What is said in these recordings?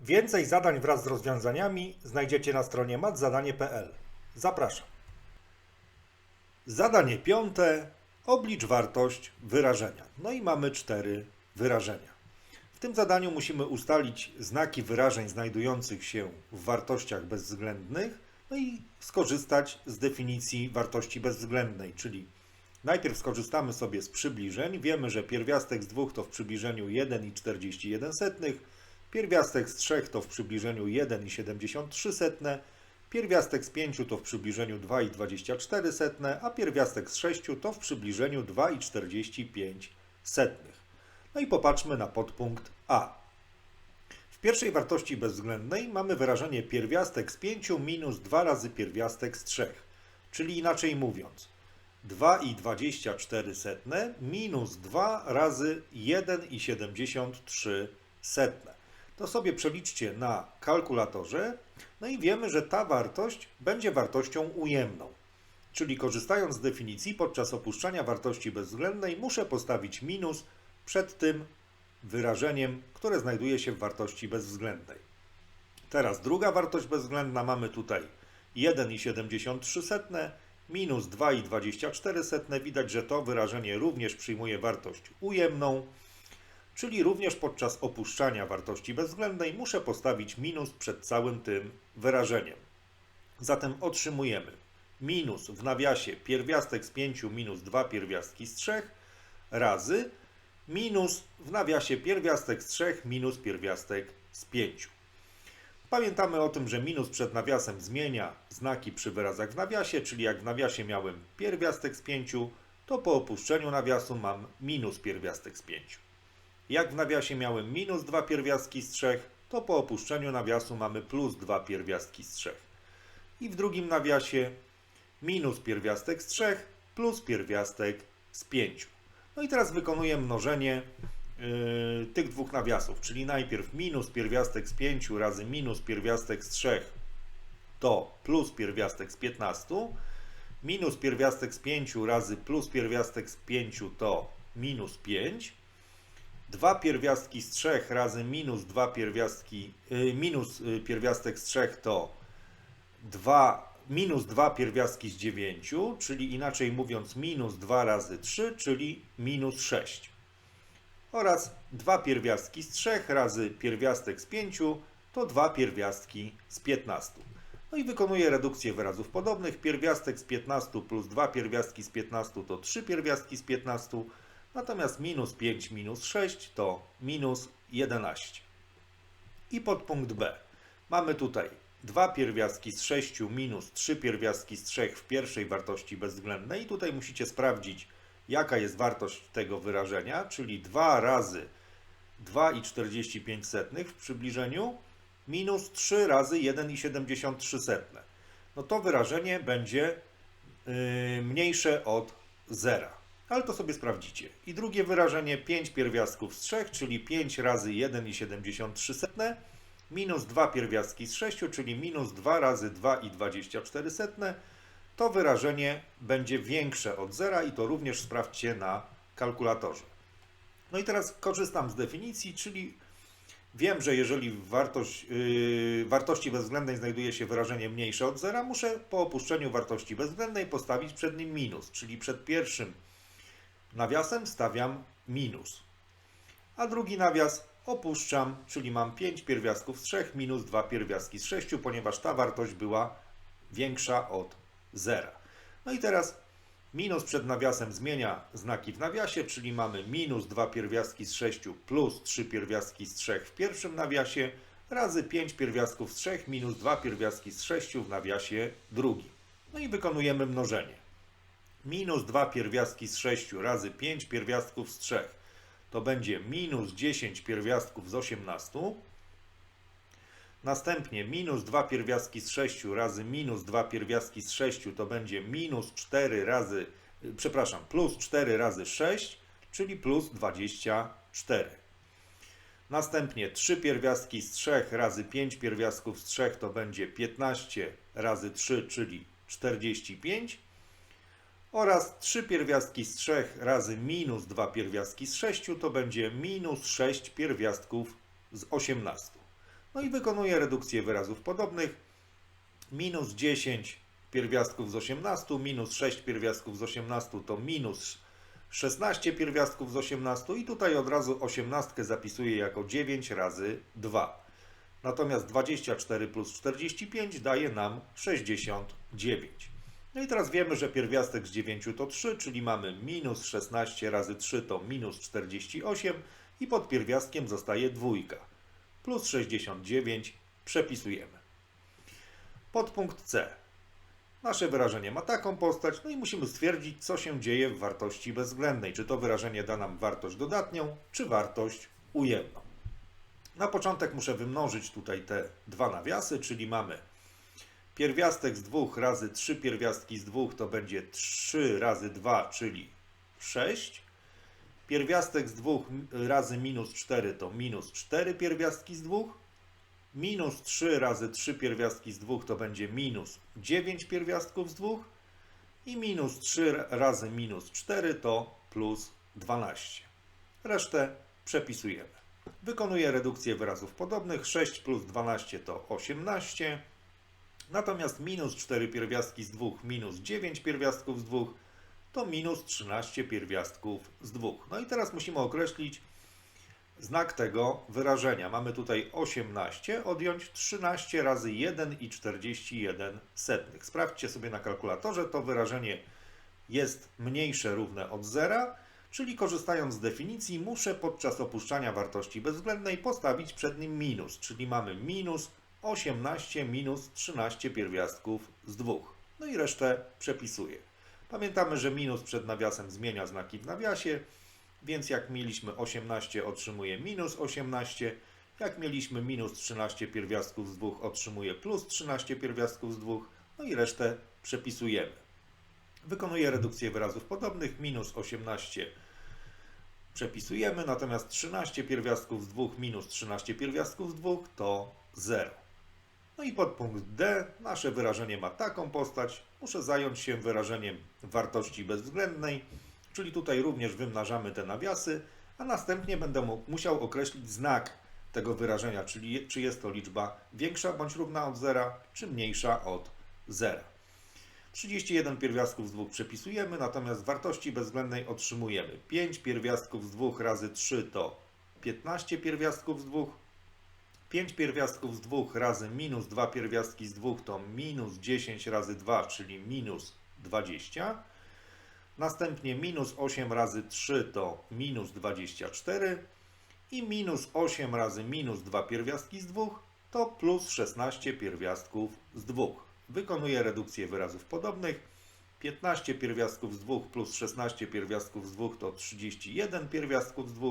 Więcej zadań wraz z rozwiązaniami znajdziecie na stronie matzadanie.pl. Zapraszam. Zadanie piąte. Oblicz wartość wyrażenia. No i mamy cztery wyrażenia. W tym zadaniu musimy ustalić znaki wyrażeń znajdujących się w wartościach bezwzględnych, no i skorzystać z definicji wartości bezwzględnej, czyli najpierw skorzystamy sobie z przybliżeń. Wiemy, że pierwiastek z 2 to w przybliżeniu 1,41, pierwiastek z 3 to w przybliżeniu 1,73, pierwiastek z 5 to w przybliżeniu 2,24, a pierwiastek z 6 to w przybliżeniu 2,45. No i popatrzmy na podpunkt A. W pierwszej wartości bezwzględnej mamy wyrażenie pierwiastek z 5 minus 2 razy pierwiastek z 3, czyli inaczej mówiąc 2,24 minus 2 razy 1,73. To sobie przeliczcie na kalkulatorze, no i wiemy, że ta wartość będzie wartością ujemną. Czyli korzystając z definicji, podczas opuszczania wartości bezwzględnej muszę postawić minus przed tym wyrażeniem, które znajduje się w wartości bezwzględnej. Teraz druga wartość bezwzględna mamy tutaj 1,73 minus 2,24. Widać, że to wyrażenie również przyjmuje wartość ujemną, czyli również podczas opuszczania wartości bezwzględnej muszę postawić minus przed całym tym wyrażeniem. Zatem otrzymujemy minus w nawiasie pierwiastek z 5 minus 2 pierwiastki z 3 razy minus w nawiasie pierwiastek z 3 minus pierwiastek z 5. Pamiętamy o tym, że minus przed nawiasem zmienia znaki przy wyrazach w nawiasie, czyli jak w nawiasie miałem pierwiastek z 5, to po opuszczeniu nawiasu mam minus pierwiastek z 5. Jak w nawiasie miałem minus 2 pierwiastki z 3, to po opuszczeniu nawiasu mamy plus 2 pierwiastki z 3. I w drugim nawiasie minus pierwiastek z 3 plus pierwiastek z 5. No i teraz wykonuję mnożenie yy, tych dwóch nawiasów, czyli najpierw minus pierwiastek z 5 razy minus pierwiastek z 3 to plus pierwiastek z 15, minus pierwiastek z 5 razy plus pierwiastek z 5 to minus 5, 2 pierwiastki z 3 razy minus 2 pierwiastki, yy, minus yy, pierwiastek z 3 to 2 minus 2 pierwiastki z 9, czyli inaczej mówiąc minus 2 razy 3, czyli minus 6. Oraz 2 pierwiastki z 3 razy pierwiastek z 5 to 2 pierwiastki z 15. No i wykonuję redukcję wyrazów podobnych. Pierwiastek z 15 plus 2 pierwiastki z 15 to 3 pierwiastki z 15, natomiast minus 5 minus 6 to minus 11. I podpunkt B. Mamy tutaj 2 pierwiastki z 6 minus 3 pierwiastki z 3 w pierwszej wartości bezwzględnej. I tutaj musicie sprawdzić, jaka jest wartość tego wyrażenia, czyli 2 razy 2,45 w przybliżeniu minus 3 razy 1,73. No to wyrażenie będzie yy, mniejsze od zera. Ale to sobie sprawdzicie. I drugie wyrażenie 5 pierwiastków z 3, czyli 5 razy 1,73 minus 2 pierwiastki z 6, czyli minus 2 razy 2,24, to wyrażenie będzie większe od zera i to również sprawdźcie na kalkulatorze. No i teraz korzystam z definicji, czyli wiem, że jeżeli w wartość, yy, wartości bezwzględnej znajduje się wyrażenie mniejsze od zera, muszę po opuszczeniu wartości bezwzględnej postawić przed nim minus, czyli przed pierwszym nawiasem stawiam minus. A drugi nawias opuszczam, czyli mam 5 pierwiastków z 3 minus 2 pierwiastki z 6, ponieważ ta wartość była większa od zera. No i teraz minus przed nawiasem zmienia znaki w nawiasie, czyli mamy minus 2 pierwiastki z 6 plus 3 pierwiastki z 3 w pierwszym nawiasie razy 5 pierwiastków z 3 minus 2 pierwiastki z 6 w nawiasie drugim. No i wykonujemy mnożenie. Minus 2 pierwiastki z 6 razy 5 pierwiastków z 3 to będzie minus 10 pierwiastków z 18. Następnie minus 2 pierwiastki z 6 razy minus 2 pierwiastki z 6 to będzie minus 4 razy, przepraszam, plus 4 razy 6, czyli plus 24. Następnie 3 pierwiastki z 3 razy 5 pierwiastków z 3 to będzie 15 razy 3, czyli 45 oraz 3 pierwiastki z 3 razy minus 2 pierwiastki z 6 to będzie minus 6 pierwiastków z 18. No i wykonuję redukcję wyrazów podobnych. Minus 10 pierwiastków z 18, minus 6 pierwiastków z 18 to minus 16 pierwiastków z 18 i tutaj od razu 18 zapisuję jako 9 razy 2. Natomiast 24 plus 45 daje nam 69. No i teraz wiemy, że pierwiastek z 9 to 3, czyli mamy minus 16 razy 3 to minus 48 i pod pierwiastkiem zostaje dwójka. Plus 69 przepisujemy. Podpunkt C. Nasze wyrażenie ma taką postać, no i musimy stwierdzić, co się dzieje w wartości bezwzględnej. Czy to wyrażenie da nam wartość dodatnią, czy wartość ujemną. Na początek muszę wymnożyć tutaj te dwa nawiasy, czyli mamy pierwiastek z 2 razy 3 pierwiastki z 2 to będzie 3 razy 2, czyli 6. Pierwiastek z 2 razy minus 4 to minus 4 pierwiastki z 2. Minus 3 razy 3 pierwiastki z 2 to będzie minus 9 pierwiastków z 2. I minus 3 razy minus 4 to plus 12. Resztę przepisujemy. Wykonuję redukcję wyrazów podobnych. 6 plus 12 to 18. Natomiast minus 4 pierwiastki z 2 minus 9 pierwiastków z 2 to minus 13 pierwiastków z 2. No i teraz musimy określić znak tego wyrażenia. Mamy tutaj 18, odjąć 13 razy 1 i 41 setnych. Sprawdźcie sobie na kalkulatorze, to wyrażenie jest mniejsze równe od zera, czyli korzystając z definicji muszę podczas opuszczania wartości bezwzględnej postawić przed nim minus, czyli mamy minus 18 minus 13 pierwiastków z 2. No i resztę przepisuję. Pamiętamy, że minus przed nawiasem zmienia znaki w nawiasie, więc jak mieliśmy 18 otrzymuję minus 18, jak mieliśmy minus 13 pierwiastków z 2 otrzymuję plus 13 pierwiastków z 2, no i resztę przepisujemy. Wykonuję redukcję wyrazów podobnych, minus 18 przepisujemy, natomiast 13 pierwiastków z 2 minus 13 pierwiastków z 2 to 0. No i podpunkt D, nasze wyrażenie ma taką postać. Muszę zająć się wyrażeniem wartości bezwzględnej, czyli tutaj również wymnażamy te nawiasy, a następnie będę musiał określić znak tego wyrażenia, czyli czy jest to liczba większa bądź równa od zera, czy mniejsza od zera. 31 pierwiastków z 2 przepisujemy, natomiast wartości bezwzględnej otrzymujemy 5 pierwiastków z 2 razy 3 to 15 pierwiastków z 2, 5 pierwiastków z 2 razy minus 2 pierwiastki z 2 to minus 10 razy 2, czyli minus 20. Następnie minus 8 razy 3 to minus 24. I minus 8 razy minus 2 pierwiastki z 2 to plus 16 pierwiastków z 2. Wykonuję redukcję wyrazów podobnych. 15 pierwiastków z 2 plus 16 pierwiastków z 2 to 31 pierwiastków z 2.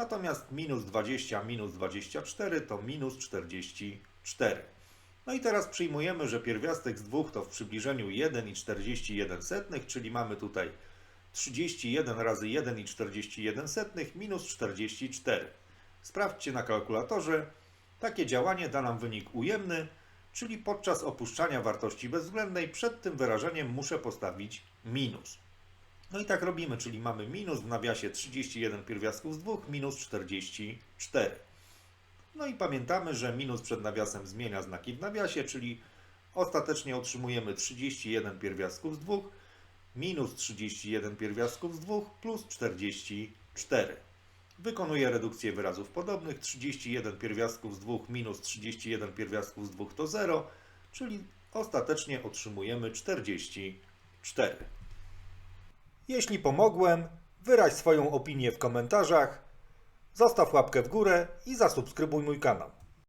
Natomiast minus 20 minus 24 to minus 44. No i teraz przyjmujemy, że pierwiastek z 2 to w przybliżeniu 1 i 41 setnych, czyli mamy tutaj 31 razy 1 i 41 setnych minus 44. Sprawdźcie na kalkulatorze. Takie działanie da nam wynik ujemny, czyli podczas opuszczania wartości bezwzględnej przed tym wyrażeniem muszę postawić minus. No i tak robimy, czyli mamy minus w nawiasie 31 pierwiastków z 2 minus 44. No i pamiętamy, że minus przed nawiasem zmienia znaki w nawiasie, czyli ostatecznie otrzymujemy 31 pierwiastków z 2 minus 31 pierwiastków z 2 plus 44. Wykonuję redukcję wyrazów podobnych. 31 pierwiastków z 2 minus 31 pierwiastków z 2 to 0, czyli ostatecznie otrzymujemy 44. Jeśli pomogłem, wyraź swoją opinię w komentarzach, zostaw łapkę w górę i zasubskrybuj mój kanał.